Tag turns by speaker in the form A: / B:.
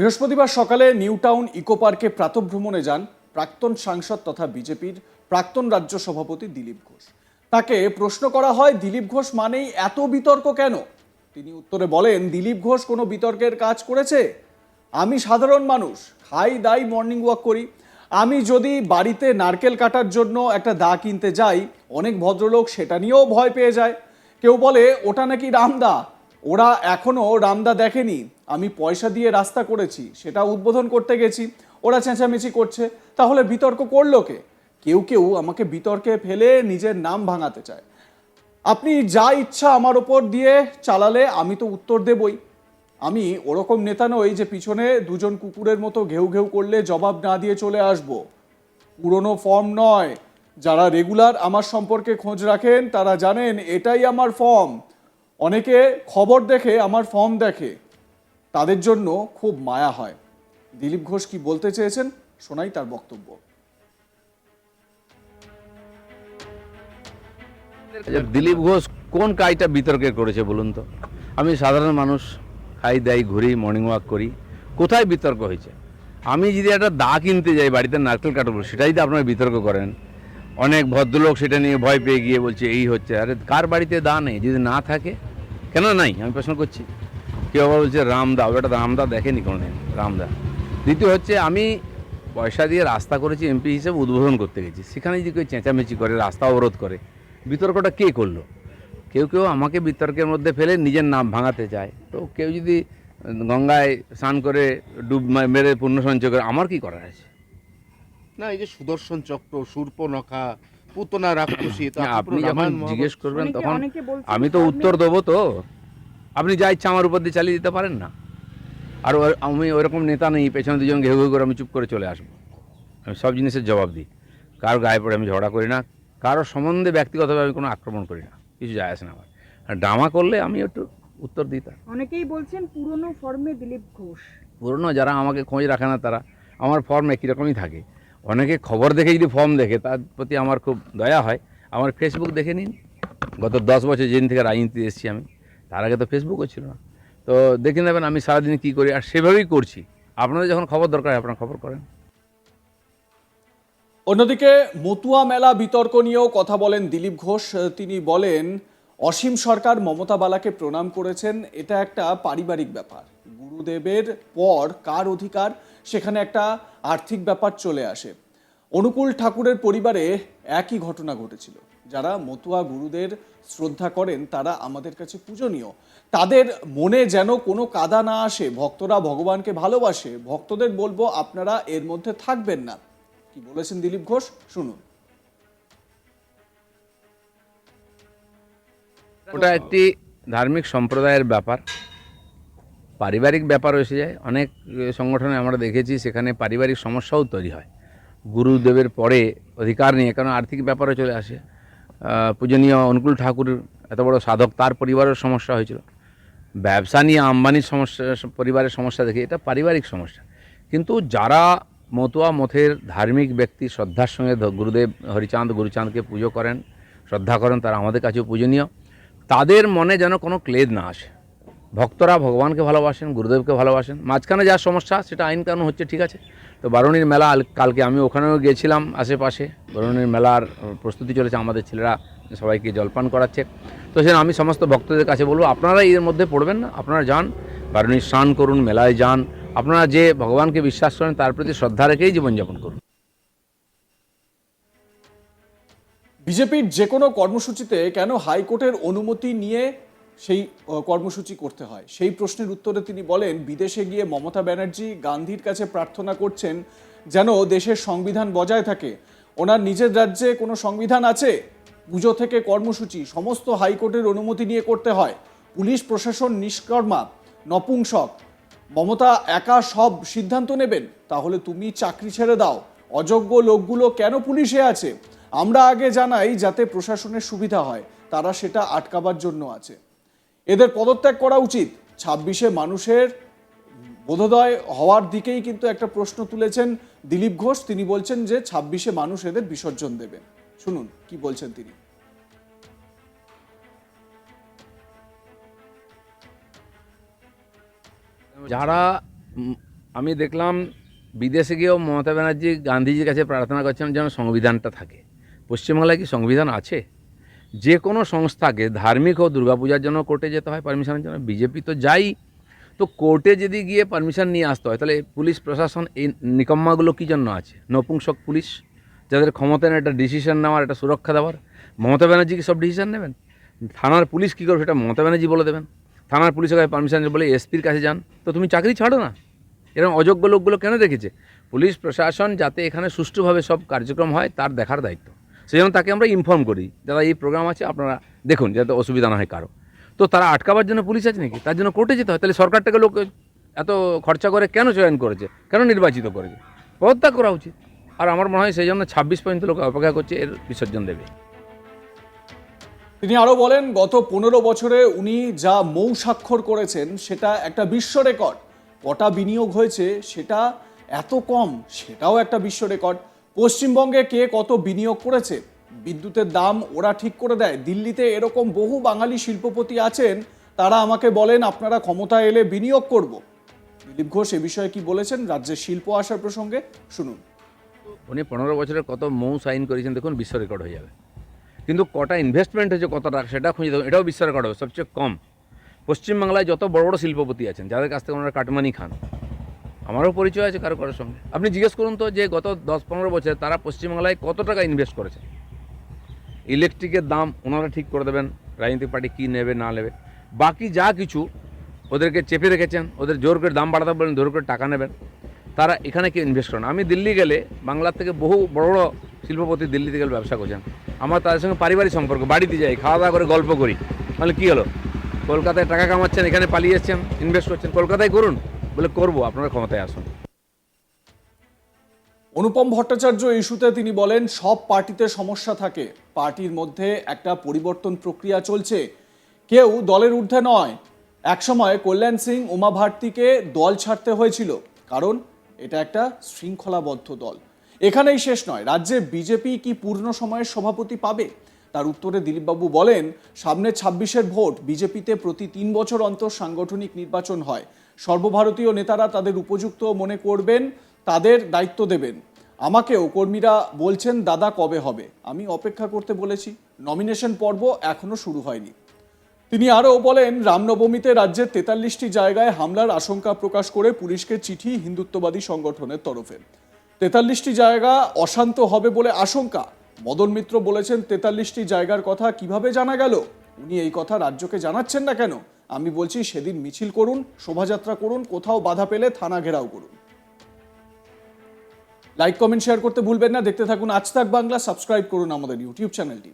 A: বৃহস্পতিবার সকালে new town eco পার্কে প্রাতভ্রমণে যান প্রাক্তন সাংসদ তথা বিজেপির প্রাক্তন রাজ্য সভাপতি দিলীপ ঘোষ। তাকে প্রশ্ন করা হয়, দিলীপ ঘোষ মানেই এত বিতর্ক কেন? তিনি উত্তরে বলেন, দিলীপ ঘোষ কোনো বিতর্কের কাজ করেছে? আমি সাধারণ মানুষ খাই দাই মর্নিং ওয়াক করি। আমি যদি বাড়িতে নারকেল কাটার জন্য একটা দা কিনতে যাই, অনেক ভদ্রলোক সেটা নিয়েও ভয় পেয়ে যায়। কেউ বলে, ওটা নাকি রামদা ওরা এখনও রামদা দেখেনি। আমি পয়সা দিয়ে রাস্তা করেছি, সেটা উদ্বোধন করতে গেছি, ওরা চেঁচামেচি করছে, তাহলে বিতর্ক করল কে? কেউ কেউ আমাকে বিতর্কে ফেলে নিজের নাম ভাঙাতে চায়। আপনি যা ইচ্ছা আমার ওপর দিয়ে চালালে আমি তো উত্তর দেবই। আমি ওরকম নেতা নই যে পিছনে দুজন কুকুরের মতো ঘেউ ঘেউ করলে জবাব না দিয়ে চলে আসব। পুরনো ফর্ম নয়। যারা রেগুলার আমার সম্পর্কে খোঁজ রাখেন, তারা জানেন এটাই আমার ফর্ম। অনেকে খবর দেখে আমার ফর্ম দেখে তাদের জন্য খুব মায়া হয়। দিলীপ ঘোষ কি বলতে চেয়েছেন? শোনাই তার বক্তব্য।
B: আচ্ছা, দিলীপ ঘোষ কোন কাজটা বিতর্কের করেছে বলুন তো? আমি সাধারণ মানুষ খাই দাই ঘুরি মর্নিং ওয়াক করি। কোথায় বিতর্ক হয়েছে? আমি যদি একটা দা কিনতে যাই বাড়িতে নারকেল কাটবো সেটাই তো আপনারা বিতর্ক করেন। অনেক ভদ্রলোক সেটা নিয়ে ভয় পেয়ে গিয়ে বলছে এই হচ্ছে। আরে কার বাড়িতে দা নেই? যদি না থাকে কেন নাই? আমি প্রশ্ন করছি। কেউ আবার বলছে, রামদা। ওটা রামদা দেখেনি কোনোদিন। রামদা। দ্বিতীয় হচ্ছে, আমি পয়সা দিয়ে রাস্তা করেছি, এমপি হিসেবে উদ্বোধন করতে গেছি। সেখানে যদি কেউ চেঁচামেচি করে, রাস্তা অবরোধ করে। বিতর্কটা কে করল? কেউ কেউ আমাকে বিতর্কের মধ্যে ফেলে নিজের নাম ভাঙাতে চায়। তো কেউ যদি গঙ্গায় স্নান করে ডুব মেরে পুণ্য সঞ্চয় করে, আমার কি করার আছে?
C: না, এই যে সুদর্শন চক্র, সূর্পনখা পুতনা রাক্ষসী তো আপনি
B: যখন জিজ্ঞেস করবেন তখন আমি তো উত্তর দেবো তো। আপনি যা ইচ্ছা আমার উপর দিয়ে চালিয়ে দিতে পারেন না। আর আমি ওরকম নেতা নেই পেছনে দুজন ঘেউ ঘেউ করে আমি চুপ করে চলে আসব। আমি সব জিনিসের জবাব দিই। কারও গায়ে পড়ে আমি ঝগড়া করি না কারোর সম্বন্ধে ব্যক্তিগতভাবে আমি কোনো আক্রমণ করি না কিছু যায় আসে না আমার। আর ড্রামা করলে আমি একটু উত্তর দিই তার।
D: অনেকেই বলছেন পুরনো ফর্মে দিলীপ ঘোষ।
B: পুরনো যারা আমাকে খোঁজ রাখে না তারা আমার ফর্ম একই রকমই থাকে। অনেকে খবর দেখে যদি ফর্ম দেখে, তার প্রতি আমার খুব দয়া হয়। আমার ফেসবুক দেখে নিন। গত দশ বছর যেদিন থেকে রাজনীতি এসেছি আমি, তার আগে তো ফেসবুকও ছিল না। তো দেখে নেবেন আমি সারাদিন কী করি, আর সেভাবেই করছি। আপনাদের যখন খবর দরকার আপনারা খবর করেন।
A: অন্যদিকে মতুয়া মেলা বিতর্ক নিয়েও কথা বলেন দিলীপ ঘোষ। তিনি বলেন, অসীম সরকার মমতা বালাকে প্রণাম করেছেন, এটা একটা পারিবারিক ব্যাপার। গুরুদেবের পর কার অধিকার? সেখানে একটা আর্থিক ব্যাপার চলে আসে। অনুকূল ঠাকুরের পরিবারে একই ঘটনা ঘটেছিল। যারা মতুয়া গুরুদের শ্রদ্ধা করেন, তারা আমাদের কাছে পূজনীয়। তাদের মনে যেন কোনো কাদা না আসে, ভক্তরা ভগবানকে ভালোবাসে। ভক্তদের বলব, আপনারা এর মধ্যে থাকবেন না। কি বলেছেন দিলীপ ঘোষ? শুনুন।
B: ওটা একটি ধার্মিক সম্প্রদায়ের ব্যাপার। পারিবারিক ব্যাপার এসে যায়। অনেক সংগঠনে আমরা দেখেছি সেখানে পারিবারিক সমস্যাও তৈরি হয়। গুরুদেবের পরে অধিকার নিয়ে, কারণ আর্থিক ব্যাপারে চলে আসে। পূজনীয় অনুকূল ঠাকুর এত বড় সাধক, তার পরিবারের সমস্যা হয়েছিল। ব্যবসা নিয়ে আম্বানির সমস্যা, পরিবারের সমস্যা দেখে, এটা পারিবারিক সমস্যা। কিন্তু যারা মতুয়া মথের ধার্মিক ব্যক্তি শ্রদ্ধার সঙ্গে গুরুদেব হরিচাঁদ, গুরুচাঁদকে পুজো করেন, শ্রদ্ধা করেন, তারা আমাদের কাছেও পূজনীয়, তাদের মনে যেন কোনো ক্লেদ না আসে। ভক্তরা ভগবানকে ভালোবাসেন, গুরুদেবকে ভালোবাসেন। মাঝখানে যা সমস্যা, সেটা আইন কানুন হচ্ছে, ঠিক আছে। তো বারুণীর মেলা কালকে আমি ওখানেও গিয়েছিলাম আশেপাশে। বারুণীর মেলার প্রস্তুতি চলেছে আমাদের ছেলেরা, সবাইকে জলপান করাচ্ছে। তো সেখানে আমি সমস্ত ভক্তদের কাছে বলব, আপনারা এর মধ্যে পড়বেন না, আপনারা যান, বারুণীর স্নান করুন, মেলায় যান। আপনারা যে ভগবানকে বিশ্বাস করেন, তার প্রতি শ্রদ্ধা রেখেই জীবনযাপন করুন।
A: বিজেপির যে কোনো কর্মসূচিতে কেন হাইকোর্টের অনুমতি নিয়ে সেই কর্মসূচি করতে হয়। সেই প্রশ্নের উত্তরে তিনি বলেন, বিদেশে গিয়ে মমতা ব্যানার্জি গান্ধীর কাছে প্রার্থনা করছেন যেন দেশের সংবিধান বজায় থাকে। ওনার নিজের রাজ্যে কোনো সংবিধান আছে? পুজো থেকে কর্মসূচি, সমস্ত হাইকোর্টের অনুমতি নিয়ে করতে হয়। পুলিশ প্রশাসন নিষ্কর্মা নপুংসক মমতা একা সব সিদ্ধান্ত নেবেন? তাহলে তুমি চাকরি ছেড়ে দাও। অযোগ্য লোকগুলো কেন পুলিশে আছে? আমরা আগে জানাই যাতে প্রশাসনের সুবিধা হয়। তারা সেটা আটকাবার জন্য আছে। এদের পদত্যাগ করা উচিত। ছাব্বিশে মানুষের বোধোদয় হওয়ার দিকেই কিন্তু একটা প্রশ্ন তুলেছেন দিলীপ ঘোষ। তিনি বলছেন যে ছাব্বিশে মানুষ এদের বিসর্জন দেবে। শুনুন, কি বলছেন তিনি?
B: যারা আমি দেখলাম বিদেশে গিয়েও মমতা ব্যানার্জি গান্ধীজির কাছে প্রার্থনা করছেন যেন সংবিধানটা থাকে। পশ্চিমবাংলায় কি সংবিধান আছে? যে কোনো সংস্থাকে ধার্মিক ও দুর্গাপূজার জন্য কোর্টে যেতে হয় পারমিশনের জন্য। বিজেপি তো যাই। তো কোর্টে যদি গিয়ে পারমিশন নিয়ে আসতে হয়, তাহলে পুলিশ প্রশাসন এই নিকম্মাগুলো কী জন্য আছে? নপুংসক পুলিশ, যাদের ক্ষমতা নেই, একটা ডিসিশন নেওয়ার, একটা সুরক্ষা দেওয়ার। মমতা ব্যানার্জি কি সব ডিসিশন নেবেন? থানার পুলিশ কী করবে সেটা মমতা ব্যানার্জি বলে দেবেন। থানার পুলিশের কাছে পারমিশন বলে এসপির কাছে যান। তো তুমি চাকরি ছাড়ো না। এরকম অযোগ্য লোকগুলো কেন রেখেছে পুলিশ প্রশাসন যাতে এখানে সুষ্ঠুভাবে সব কার্যক্রম হয়, তার দেখার দায়িত্ব। সেই জন্য তাকে আমরা ইনফর্ম করি যারা এই প্রোগ্রাম আছে, আপনারা দেখুন যাতে অসুবিধা না হয় কারও। তো তারা আটকাবার জন্য পুলিশ আছে নাকি? তার জন্য কোর্টে যেতে হয়। তাহলে সরকারটাকে লোক এত খরচা করে কেন চয়ন করেছে? কেন নির্বাচিত করেছে? পদত্যাগ করা উচিত। আর আমার মনে হয় সেই জন্য ছাব্বিশ পর্যন্ত লোক অপেক্ষা করছে, এর বিসর্জন দেবে।
A: তিনি আরও বলেন, গত পনেরো বছরে উনি যা মৌ স্বাক্ষর করেছেন, সেটা একটা বিশ্ব রেকর্ড। কটা বিনিয়োগ হয়েছে, সেটা এত কম, সেটাও একটা বিশ্ব রেকর্ড। পশ্চিমবঙ্গে কে কত বিনিয়োগ করেছে? বিদ্যুতের দাম ওরা ঠিক করে দেয়। দিল্লিতে এরকম বহু বাঙালি শিল্পপতি আছেন, তারা আমাকে বলেন, আপনারা ক্ষমতা এলে বিনিয়োগ করব। দিলীপ ঘোষ এ বিষয়ে কি বলেছেন? রাজ্যের শিল্প আসার প্রসঙ্গে শুনুন।
B: উনি পনেরো বছরের কত মৌ সাইন করেছেন, দেখুন, বিশ্ব রেকর্ড হয়ে যাবে। কিন্তু কটা ইনভেস্টমেন্ট হয়েছে কত টাকা সেটা খুঁজে দেখুন, এটাও বিশ্ব রেকর্ড হবে, সবচেয়ে কম। পশ্চিমবাংলায় যত বড় বড় শিল্পপতি আছেন, যাদের কাছ থেকে ওনারা কাটমানি খান আমারও পরিচয় আছে কারও কারোর সঙ্গে। আপনি জিজ্ঞেস করুন তো যে গত দশ পনেরো বছরে তারা পশ্চিমবাংলায় কত টাকা ইনভেস্ট করেছে। ইলেকট্রিকের দাম ওনারা ঠিক করে দেবেন, রাজনৈতিক পার্টি কী নেবে, না নেবে। বাকি যা কিছু ওদেরকে চেপে রেখেছেন, ওদের জোর করে দাম বাড়াতে বলেন, জোর করে টাকা নেবেন, তারা এখানে কেউ ইনভেস্ট করেন আমি দিল্লি গেলে বাংলার থেকে বহু বড় বড় শিল্পপতি দিল্লিতে গেলে ব্যবসা করছেন। আমার তাদের সঙ্গে পারিবারিক সম্পর্ক, বাড়িতে যাই, খাওয়া দাওয়া করে গল্প করি। তাহলে কী হলো? কলকাতায় টাকা কামাচ্ছেন, এখানে পালিয়ে এসছেন ইনভেস্ট করছেন, কলকাতায় করুন। বলে করব, আপনারা ক্ষমতায় আসুন।
A: অনুপম ভট্টাচার্য ইস্যুতে তিনি বলেন, সব পার্টিতে সমস্যা থাকে। পার্টির মধ্যে একটা পরিবর্তন প্রক্রিয়া চলছে। কেউ দলের ঊর্ধ্বে নয়। একসময় কল্যাণ সিং, উমা ভারতীকে দল ছাড়তে হয়েছিল। কারণ এটা একটা শৃঙ্খলাবদ্ধ দল। এখানেই শেষ নয়। রাজ্যে বিজেপি কি পূর্ণ সময়ের সভাপতি পাবে? তার উত্তরে দিলীপবাবু বলেন, সামনে ছাব্বিশের ভোট বিজেপিতে প্রতি তিন বছর অন্তর সাংগঠনিক নির্বাচন হয়। সর্বভারতীয় নেতারা তাদের উপযুক্ত মনে করবেন, তাদের দায়িত্ব দেবেন। আমাকেও কর্মীরা বলছেন, দাদা, কবে হবে? আমি অপেক্ষা করতে বলেছি। নমিনেশন পর্ব এখনও শুরু হয়নি। তিনি আরও বলেন, রামনবমীতে রাজ্যের তেতাল্লিশটি জায়গায় হামলার আশঙ্কা প্রকাশ করে পুলিশকে চিঠি হিন্দুত্ববাদী সংগঠনের তরফে। তেতাল্লিশটি জায়গা অশান্ত হবে বলে আশঙ্কা। মদন মিত্র বলেছেন, তেতাল্লিশটি জায়গার কথা কীভাবে জানা গেল? উনি এই কথা রাজ্যকে জানাচ্ছেন না কেন? আমি বলছি সেদিন মিছিল করুন, শোভাযাত্রা করুন, কোথাও বাধা পেলে থানা ঘেরাও করুন। লাইক কমেন্ট শেয়ার করতে ভুলবেন না। দেখতে থাকুন আজ তাক বাংলা সাবস্ক্রাইব করুন আমাদের ইউটিউব চ্যানেলটি